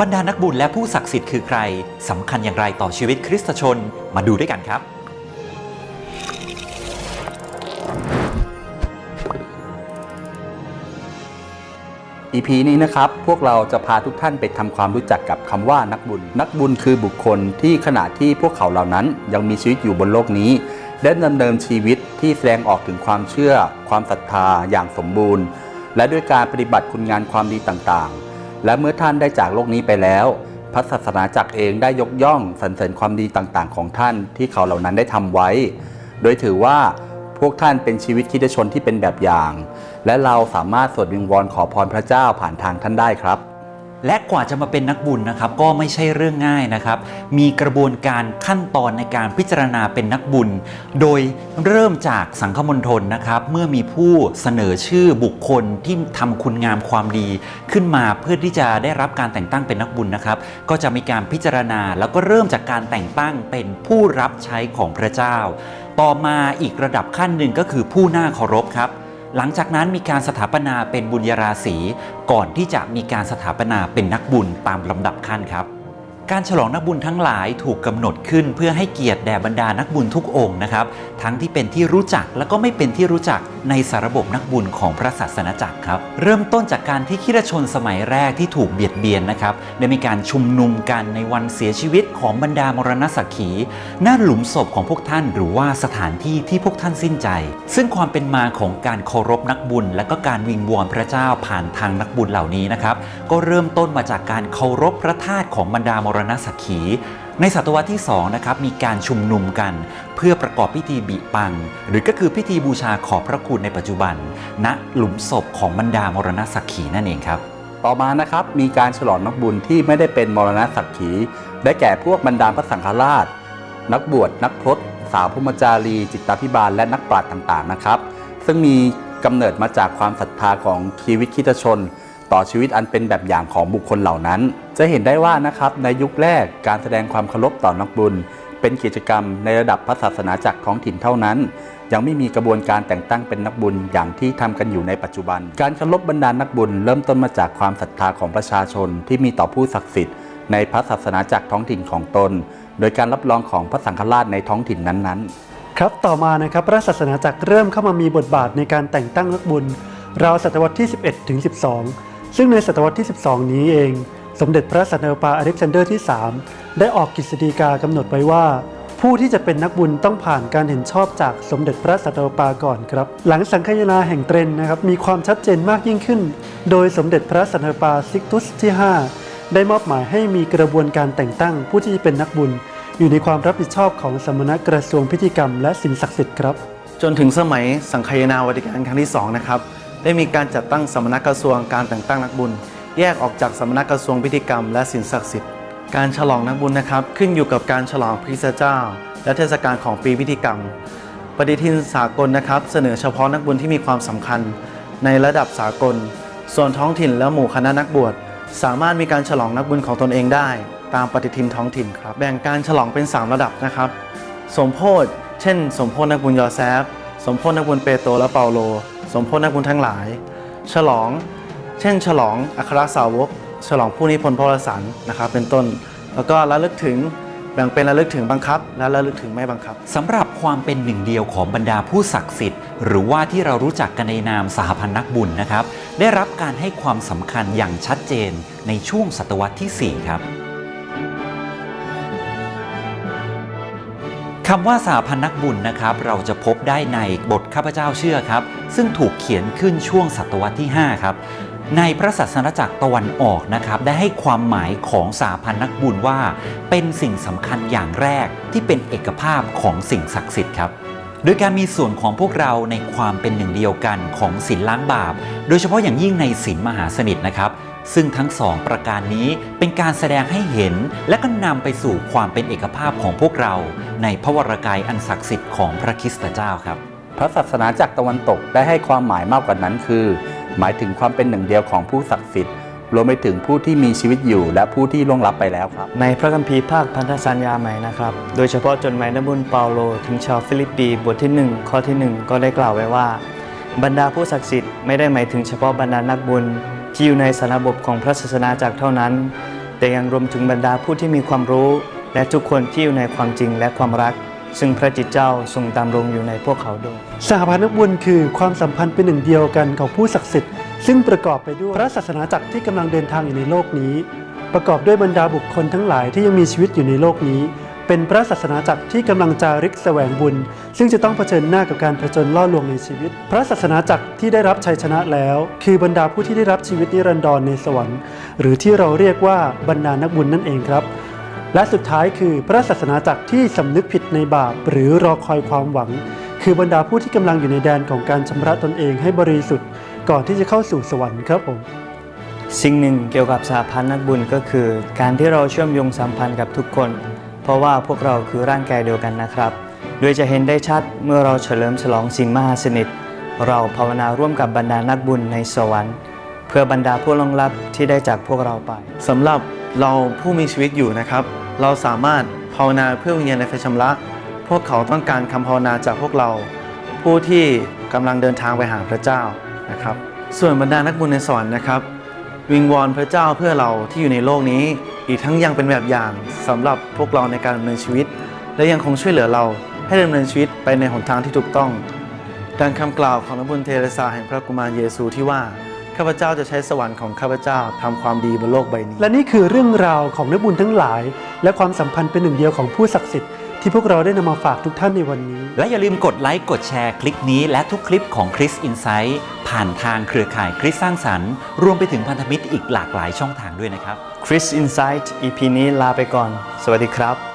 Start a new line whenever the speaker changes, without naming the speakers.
บรรดานักบุญและผู้ศักดิ์สิทธิ์คือใครสำคัญอย่างไรต่อชีวิตคริสตชนมาดูด้วยกันครับ
EP นี้นะครับ พวกเราจะพาทุกท่านไปทำความรู้จักกับคำว่านักบุญ นักบุญคือบุคคลที่ขณะที่พวกเขาเหล่านั้น ยังมีชีวิตอยู่บนโลกนี้ได้ดำเนินชีวิตที่แสดงออกถึงความเชื่อ ความศรัทธาอย่างสมบูรณ์ และด้วยการปฏิบัติคุณงานความดีต่างๆ และเมื่อท่านได้จากโลกนี้ไปแล้ว พระศาสนาจักรเองได้ยกย่องสรรเสริญความดีต่างๆ ของท่านที่เขาเหล่านั้นได้ทำไว้ โดยถือว่าพวกท่านเป็นชีวิตคิดชนที่เป็นแบบอย่าง และเราสามารถสวดวิงวอนขอพรพระเจ้าผ่านทางท่านได้ครับ
และกว่าจะมาเป็นนักบุญนะครับ ก็ไม่ใช่เรื่องง่ายนะครับ มีกระบวนการขั้นตอนในการพิจารณาเป็นนักบุญ โดยเริ่มจากสังฆมณฑลนะครับ เมื่อมีผู้เสนอชื่อบุคคลที่ทำคุณงามความดีขึ้นมาเพื่อที่จะได้รับการแต่งตั้งเป็นนักบุญนะครับ ก็จะมีการพิจารณาแล้วก็เริ่มจากการแต่งตั้งเป็นผู้รับใช้ของพระเจ้า ต่อมาอีกระดับขั้นหนึ่งก็คือผู้น่าเคารพครับ หลังจากนั้นมีการสถาปนาเป็นบุญยราศีก่อนที่จะมีการสถาปนาเป็นนักบุญตามลำดับขั้นครับ การฉลองนักบุญทั้งหลายถูกกำหนดขึ้นเพื่อให้เกียรติแด่บรรดานักบุญทุกองค์นะครับ ทั้งที่เป็นที่รู้จักและก็ไม่เป็นที่รู้จักในสารบบนักบุญของพระศาสนาจักรครับ เริ่มต้นจากการที่คริสตชนสมัยแรกที่ถูกเบียดเบียนนะครับได้มีการชุมนุมกันในวันเสียชีวิตของบรรดามรณสักขีหน้าหลุมศพของพวกท่าน หรือว่าสถานที่ที่พวกท่านสิ้นใจ ซึ่งความเป็นมาของการเคารพนักบุญ และก็การวิงวอนพระเจ้าผ่านทางนักบุญเหล่านี้นะครับก็เริ่มต้นมาจากการเคารพพระธาตุของบรรดามรณสักขี ในศตวรรษที่2นะครับมีการชุมนุมกัน เพื่อประกอบพิธีบิปัง หรือก็คือพิธีบูชาขอบพระคุณในปัจจุบัน ณหลุมศพของบรรดามรณสักขีนั่นเองครับ
ต่อมานะครับมีการฉลองนักบุญที่ไม่ได้เป็นมรณะสักขี ได้แก่พวกบรรดาพระสังฆราช นักบวชนักพรตสาวพุมจารี จิตตาภิบาลและนักปราชญ์ต่างๆนะครับ ซึ่งมีกำเนิดมาจากความศรัทธาของชีวิตคริสตชน ต่อชีวิตอันเป็นแบบอย่างของบุคคลเหล่านั้น จะเห็นได้ว่านะครับในยุคแรกการแสดงความเคารพต่อนักบุญ เป็นกิจกรรมในระดับพระศาสนาจักรท้องถิ่นเท่านั้น ยังไม่มีกระบวนการแต่งตั้งเป็นนักบุญอย่างที่ทำกันอยู่ในปัจจุบัน การเคารพบรรดานักบุญเริ่มต้นมาจากความศรัทธาของประชาชนที่มีต่อผู้ศักดิ์สิทธิ์ในพระศาสนาจักรท้องถิ่นของตน โดยการรับรองของพระสังฆราชในท้องถิ่นนั้นๆ
ครับต่อมานะครับพระศาสนาจักรเริ่มเข้ามามีบทบาทในการแต่งตั้งนักบุญราวศตวรรษที่ 11ถึง12 ซึ่งในศตวรรษที่ 12 นี้เอง สมเด็จพระสันตะปาอเล็กซานเดอร์ที่ 3 ได้ออกกฤษฎีกากำหนดไว้ว่า ผู้ที่จะเป็นนักบุญต้องผ่านการเห็นชอบจากสมเด็จพระสันตะปาก่อนครับ หลังสังคายนาแห่งเตรนนะครับมีความชัดเจนมากยิ่งขึ้น โดยสมเด็จพระสันตะปาซิกตุสที่ 5 ได้มอบหมายให้มีกระบวนการแต่งตั้ง ผู้ที่จะเป็นนักบุญ อยู่ในความรับผิดชอบของสมณกระทรวงพิธีกรรม และสินศักดิ์สิทธิ์ครับ
จนถึงสมัยสังคายนาวัติกันครั้งที่2นะครับ ได้มีการจัดตั้งสมณกกระทรวงการแต่งตั้งนักบุญ แยกออกจากสมณกกระทรวงพิธีกรรม และสินศักดิ์สิทธิ์การฉลองนักบุญนะครับ ขึ้นอยู่กับการฉลองพระเจ้า และเทศกาลของปีพิธีกรรม ปฏิทินสากลนะครับ เสนอเฉพาะนักบุญที่มีความสำคัญ ในระดับสากล ส่วนท้องถิ่นและหมู่คณะนักบวชสามารถมีการฉลองนักบุญของตนเองได้ ตามปฏิทินท้องถิ่นครับ แบ่งการฉลองเป็น 3 ระดับนะครับ สมโพธเช่น สมโพธนักบุญยอแซฟ สมโพธนักบุญเปโตรและเปาโล สมโพธินักบุญทั้งหลาย ฉลอง เช่น ฉลองอัครสาวก ฉลองผู้นิพนธ์พระสันนะครับเป็นต้น แล้วก็ระลึกถึงแบ่งเป็นระลึกถึงบังคับ และระลึกถึงไม่บังคับ
สำหรับความเป็นหนึ่งเดียวของบรรดาผู้ศักดิ์สิทธิ์ หรือว่าที่เรารู้จักกันในนามสหพันธ์นักบุญนะครับ ได้รับการให้ความสำคัญอย่างชัดเจนในช่วงศตวรรษที่ 4 ครับ คำว่าสหพันนักบุญนะครับ เราจะพบได้ในบทข้าพเจ้าเชื่อครับ ซึ่งถูกเขียนขึ้นช่วงศตวรรษที่ 5 ครับ ในพระศาสนาจักรตะวันออกนะครับ ได้ให้ความหมายของสหพันนักบุญว่า เป็นสิ่งสำคัญอย่างแรกที่เป็นเอกภาพของสิ่งศักดิ์สิทธิ์ครับโดยการมีส่วนของพวกเราในความเป็นหนึ่งเดียวกันของศีลล้างบาป โดยเฉพาะอย่างยิ่งในศีลมหาสนิทนะครับ ซึ่งทั้งสองประการนี้เป็นการแสดงให้เห็นและก็นำไปสู่ความเป็นเอกภาพของพวกเรา ในพระวรกายอันศักดิ์สิทธิ์ของพระคริสตเจ้าครับ
พระศาสนาจากรตะวันตกได้ให้ความหมายมากกว่านั้นคือ หมายถึงความเป็นหนึ่งเดียวของผู้ศักดิ์สิทธิ์รวมไปถึงผู้ที่มีชีวิตอยู่และผู้ที่ล่วงลับไปแล้วครับ
ในพระคัมภีร์ภาคพันธสัญญาใหม่นะครับ โดยเฉพาะจดหมายนบุญเปาโล ถึงชาวฟิลิปปีบทที่ 1 ข้อที่ 1 ก็ได้กล่าวไว้ว่า บรรดาผู้ศักดิ์สิทธิ์ไม่ได้หมายถึงเฉพาะบรรดานักบุญ ที่อยู่ในสารบบของพระศาสนาจักรเท่านั้น แต่ยังรวมถึงบรรดาผู้ที่มีความรู้ และทุกคนที่อยู่ในความจริงและความรัก ซึ่งพระจิตเจ้าทรงดำรงอยู่ในพวกเขาด้วย
สหพันธ์นักบุญคือความสัมพันธ์เป็นหนึ่งเดียวกันของผู้ศักดิ์สิทธิ์ซึ่งประกอบไปด้วยพระศาสนาจักรที่กำลังเดินทางอยู่ในโลกนี้ ประกอบด้วยบรรดาบุคคลทั้งหลายที่ยังมีชีวิตอยู่ในโลกนี้ เป็นพระศาสนาจักรที่กำลังจาริกแสวงบุญ ซึ่งจะต้องเผชิญหน้ากับการผจญล่อลวงในชีวิต พระศาสนาจักรที่ได้รับชัยชนะแล้ว คือบรรดาผู้ที่ได้รับชีวิตนิรันดรในสวรรค์ หรือที่เราเรียกว่าบรรดานักบุญนั่นเองครับ และสุดท้ายคือพระศาสนาจักรที่สำนึกผิดในบาป หรือรอคอยความหวัง คือบรรดาผู้ที่กำลังอยู่ในแดนของการชำระตนเองให้บริสุทธิ์ ก่อนที่จะเข้าสู่สวรรค์ครับผม
สิ่งหนึ่งเกี่ยวกับสหพันธ์นักบุญก็คือ การที่เราเชื่อมโยงสัมพันธ์กับทุกคน เพราะว่าพวกเราคือร่างกายเดียวกันนะครับ โดยจะเห็นได้ชัดเมื่อเราเฉลิมฉลองสินมหาสนิท เราภาวนาร่วมกับบรรดานักบุญในสวรรค์ เพื่อบรรดาผู้ลงลับที่ได้จากพวกเราไป
สำหรับเราผู้มีชีวิตอยู่นะครับ เราสามารถภาวนาเพื่อวิญญาณในไฟชำระ พวกเขาต้องการคำภาวนาจากพวกเรา ผู้ที่กำลังเดินทางไปหาพระเจ้านะครับ ส่วนบรรดานักบุญในสวรรค์นะครับ วิงวอนพระเจ้าเพื่อเราที่อยู่ในโลกนี้ อีกทั้งยังเป็นแบบอย่างสำหรับพวกเราในการดำเนินชีวิต และยังคงช่วยเหลือเราให้ดำเนินชีวิตไปในหนทางที่ถูกต้อง ดังคำกล่าวของนบุญเทเรซาแห่งพระกุมารเยซูที่ว่าข้าพเจ้าจะใช้สวรรค์ของข้าพเจ้าทำความดีบนโลกใบนี้
และนี่คือเรื่องราวของนักบุญทั้งหลาย และความสัมพันธ์เป็นหนึ่งเดียวของผู้ศักดิ์สิทธิ์ ที่พวกเราได้นำมาฝากทุกท่านในวันนี้
และอย่าลืมกดไลค์กดแชร์คลิปนี้และทุกคลิปของคริสอินไซ h ์ผ่านทางเครือข่ายคริสสร้างสรรค์ รวมไปถึงพันธมิตรอีกหลากหลายช่องทางด้วยนะครับ
Chris Insight EP นี้ลาไปก่อน สวัสดีครับ